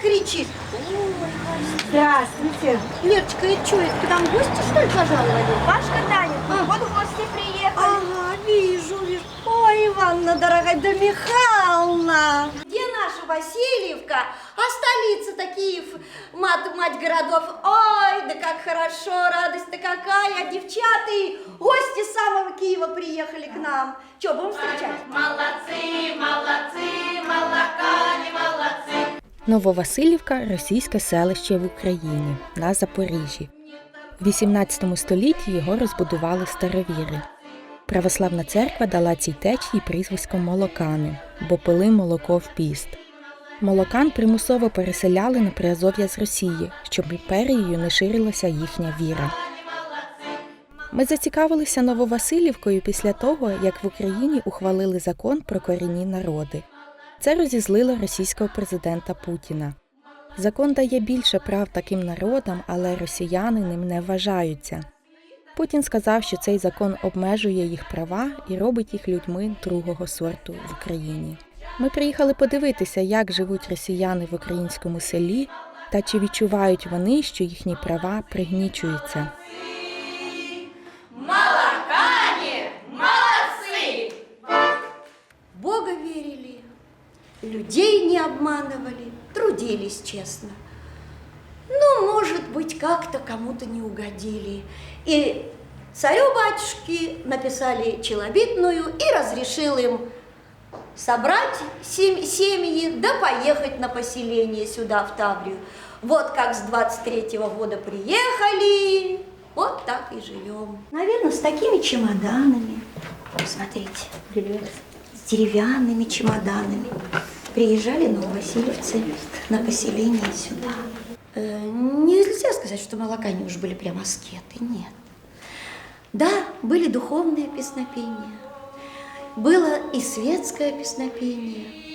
кричит. Здравствуйте. Лерочка, это что, это к нам гости, что ли, пожаловали? Бабушка Таня, вот гости приехали. Ага, вижу, вижу. Ой, Ивановна, дорогая, да Михайловна. Где наша Васильевка? А столица-то Киев, мать, мать городов. Ой, да как хорошо, радость-то какая. Девчата и гости с самого Киева приехали к нам. Че, будем встречать? Молодці, молодці, молока не молодці. Нововасилівка російське селище в Україні на Запоріжжі. У 18 столітті його розбудували старовіри. Православна церква дала цій течії прізвисько Молокани, бо пили молоко в піст. Молокан примусово переселяли на Приазов'я з Росії, щоб імперією не ширилася їхня віра. Ми зацікавилися Нововасилівкою після того, як в Україні ухвалили закон про корінні народи. Це розізлило російського президента Путіна. Закон дає більше прав таким народам, але росіяни ним не вважаються. Путін сказав, що цей закон обмежує їх права і робить їх людьми другого сорту в Україні. Ми приїхали подивитися, як живуть росіяни в українському селі та чи відчувають вони, що їхні права пригнічуються. Людей не обманывали, трудились честно. Ну, может быть, как-то кому-то не угодили. И царю-батюшке написали челобитную и разрешил им собрать сем- семьи, да поехать на поселение сюда, в Таврию. Вот как с 23 года приехали, вот так и живем. Наверное, с такими чемоданами. Смотрите, с деревянными чемоданами Приезжали нововасильевцы на поселение сюда. Э, нельзя сказать, что молокане уж были прям аскеты, нет. Да, были духовные песнопения, было и светское песнопение.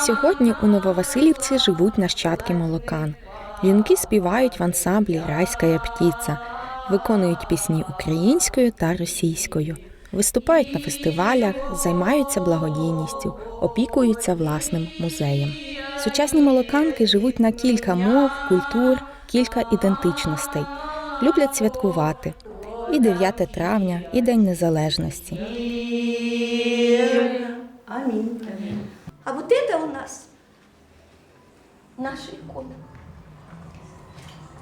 Сьогодні у Нововасилівці живуть нащадки молокан. Жінки співають в ансамблі Райська птиця, виконують пісні українською та російською, Виступають на фестивалях, займаються благодійністю, опікуються власним музеєм. Сучасні молоканки живуть на кілька мов, культур, кілька ідентичностей. Люблять святкувати і 9 травня, і День Незалежності. Амінь. А вот это у нас наша икона.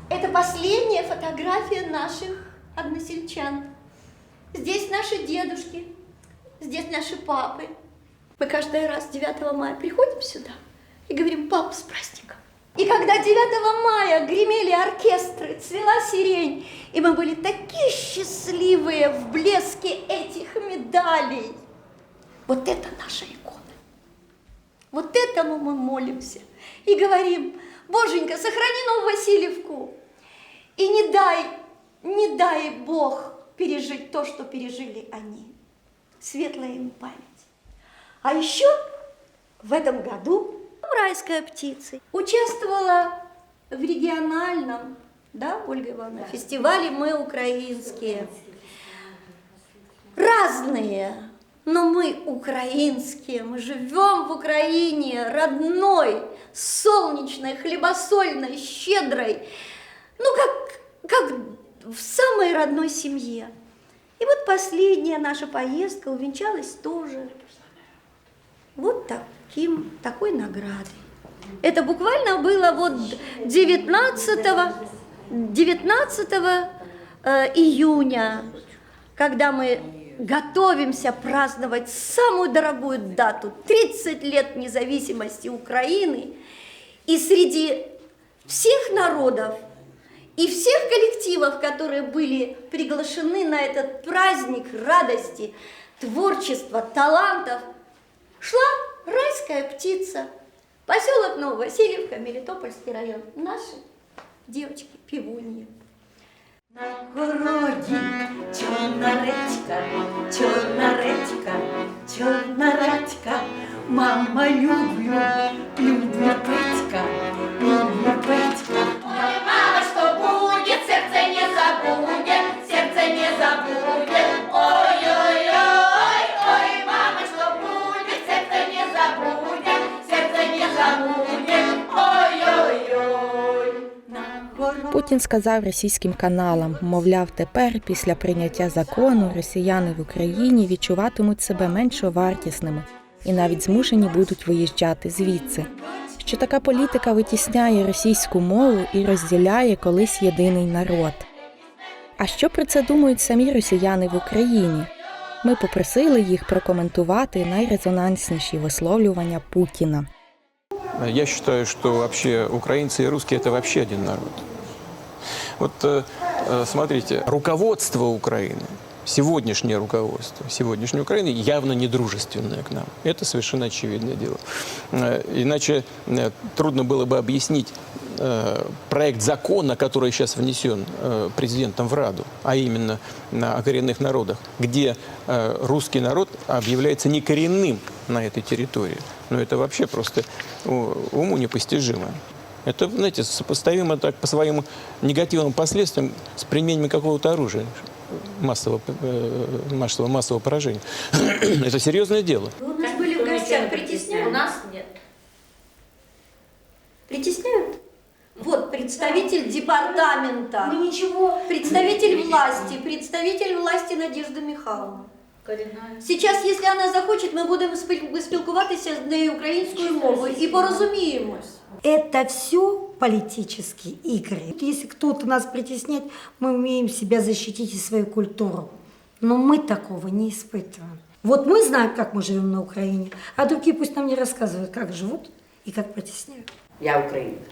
Это последняя фотография наших односельчан. Здесь наши дедушки, здесь наши папы. Мы каждый раз 9 мая приходим сюда и говорим, папа, с праздником. И когда 9 мая гремели оркестры, цвела сирень, и мы были такие счастливые в блеске этих медалей. Вот это наша икона. Вот этому мы молимся и говорим, Боженька, сохрани Новую Васильевку. И не дай, не дай Бог пережить то, что пережили они. Светлая им память. А еще в этом году райская птица участвовала в региональном, да, Ольга Ивановна, фестивале «Мы украинские». Разные, но мы украинские, мы живем в Украине, родной, солнечной, хлебосольной, щедрой, ну, как, как в самой родной семье. И вот последняя наша поездка увенчалась тоже вот таким, такой наградой. Это буквально было вот 19, 19 э, июня, когда мы готовимся праздновать самую дорогую дату 30 лет независимости Украины. И среди всех народов и всех коллективов, которые были приглашены на этот праздник радости, творчества, талантов, шла райская птица. Поселок Нововасильевка, Мелитопольский район. Наши девочки, пивуньи. На городі чорна редька, чорна редька, чорна редька. Мама люблю, люблю Путін сказав російським каналам, мовляв, тепер, після прийняття закону, росіяни в Україні відчуватимуть себе меншовартісними і навіть змушені будуть виїжджати звідси. Що така політика витісняє російську мову і розділяє колись єдиний народ. А що про це думають самі росіяни в Україні? Ми попросили їх прокоментувати найрезонансніші висловлювання Путіна. Я считаю, что вообще украинцы и русские это вообще один народ. Вот э, э, смотрите, руководство Украины, сегодняшнее руководство сегодняшней Украины явно недружественное к нам. Это совершенно очевидное дело. Э, Иначе трудно было бы объяснить проект закона, который сейчас внесен президентом в Раду, а именно о коренных народах, где русский народ объявляется некоренным на этой территории. Но это вообще просто уму непостижимо. Это, знаете, сопоставимо так по своим негативным последствиям с применением какого-то оружия массового, э, массового, массового поражения. Это серьезное дело. Вы у нас были в гостях, притесняют? У нас нет. Притесняют? Вот представитель департамента, Мы ничего... представитель власти, представитель власти Надежда Михайловна. Корінна. Сейчас, если она захочет, ми будемо спіл- спілкуватися з нею українською мовою і порозуміємось. Это все политические игры. Если кто-то нас притесняет, мы умеем себя защитить и свою культуру. Но мы такого не испытываем. Вот мы знаем, как мы живем на Украине, а другие пусть нам не рассказывают, как живут и как притесняют. Я украинка.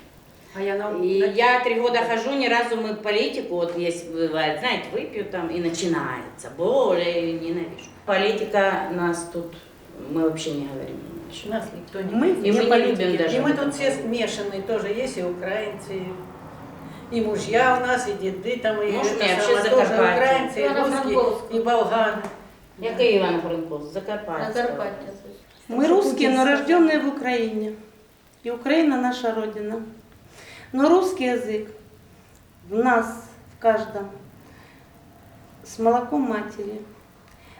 А я на... И я три года хожу, ни разу мы политику, вот есть бывает, знаете, выпью там и начинается. Её ненавижу. Политика нас тут, мы вообще не говорим. У нас никто не... Мы И мы не любим даже И мы тут все смешанные тоже есть, и украинцы, и мужья у нас, и деды там, и Муж это меня вообще тоже Закарпатье. украинцы, и русские, и болгары. Я Ивана Франковск, Закарпатье. Закарпаття. Мы русские, но рожденные в Украине. И Украина наша родина. Но русский язык в нас, в каждом, с молоком матери.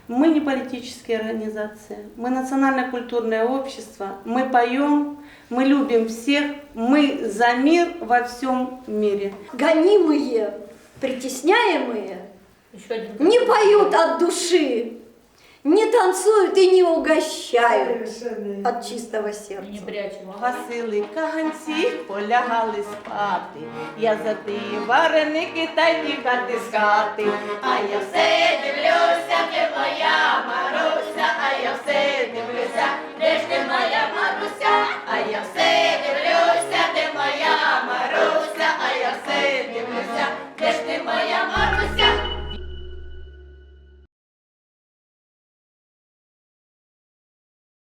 Мы не политические организации, мы национально-культурное общество, мы поем, мы любим всех, мы за мир во всем мире. Гонимые, притесняемые Еще один. не поют от души, не танцуют и не угощают. От чистого сердца. Василий каганці полягали спати, я за ти вареники та й тікати. А я все дивлюся, де моя Маруся, а я все дивлюся, де